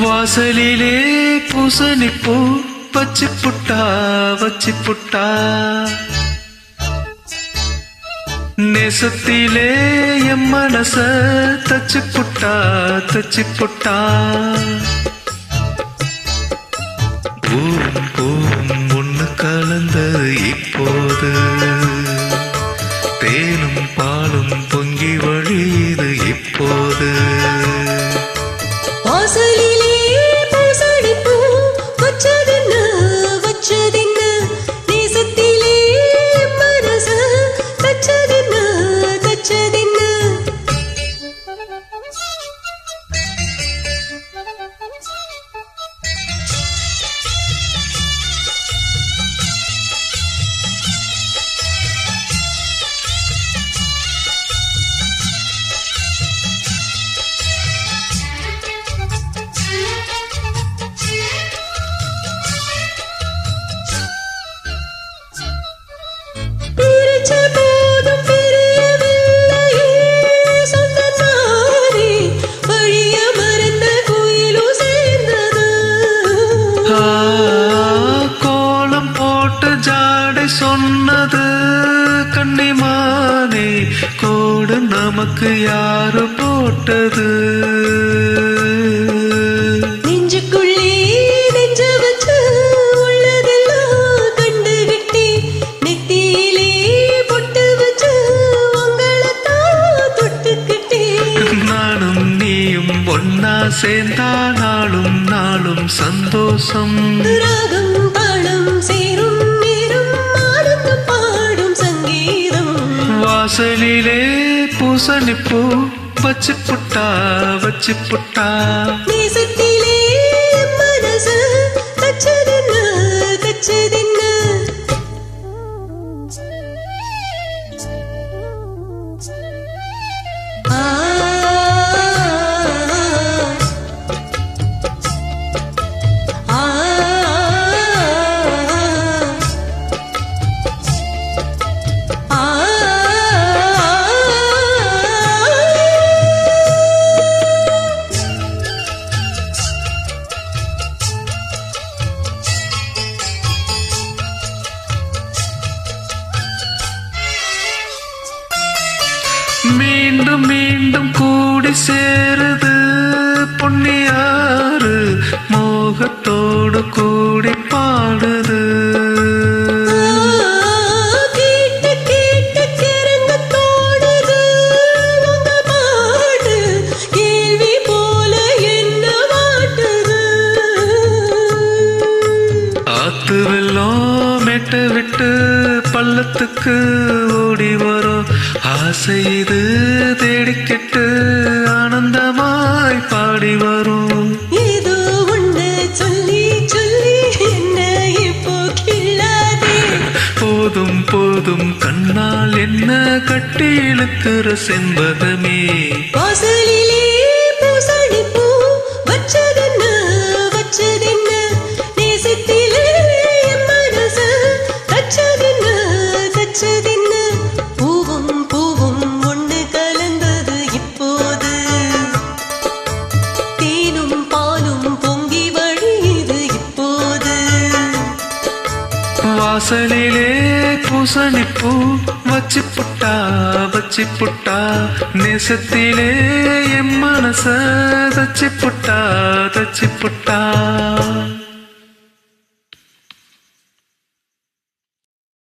வாசலிலே பூசணிப்பூ வச்சு புட்டா வச்சு புட்டா. நேசத்திலே என் மனச தச்சு புட்டா தச்சு புட்டா. பூவும் பூவும் ஒன்று கலந்தது இப்போது. தேனும் கோடு நமக்கு யாரு போட்டது. நெஞ்சுக்குள்ளே நெஞ்ச வச்சு உள்ளதெல்லாம் கண்டுகிட்டே நெத்தியிலே பொட்டு வச்சு உங்களைத்தான் தொட்டுக்கிட்டே நானும் நீயும் ஒன்னா சேர்ந்தா நாளும் நாளும் சந்தோஷம். ராகம் தாளம் சேரும் நேரம் பாடும் சங்கீதம். வாசலிலே பூசணிப்பூ வச்சு புட்டா வச்சு புட்டா நேசத்திலே மீண்டும் மீண்டும் கூடி சேருது பொன்னியாறு பள்ளத்துக்கு ஓடி வரும். ஆசை இது தேடிக்கிட்டு ஆனந்தமாய் பாடி வரும். ஏதோ ஒண்ணு சொல்லி சொல்லி என்ன இப்போ கிள்ளாதே போதும் போதும் கண்ணால் என்ன கட்டி இழுக்கிற செண்பகமே? வாசலிலே வாசலிலே பூசணிப்பூ வச்சு புட்டா வச்சு புட்டா நேசத்திலே என் மனச தச்சு புட்டா தச்சு புட்டா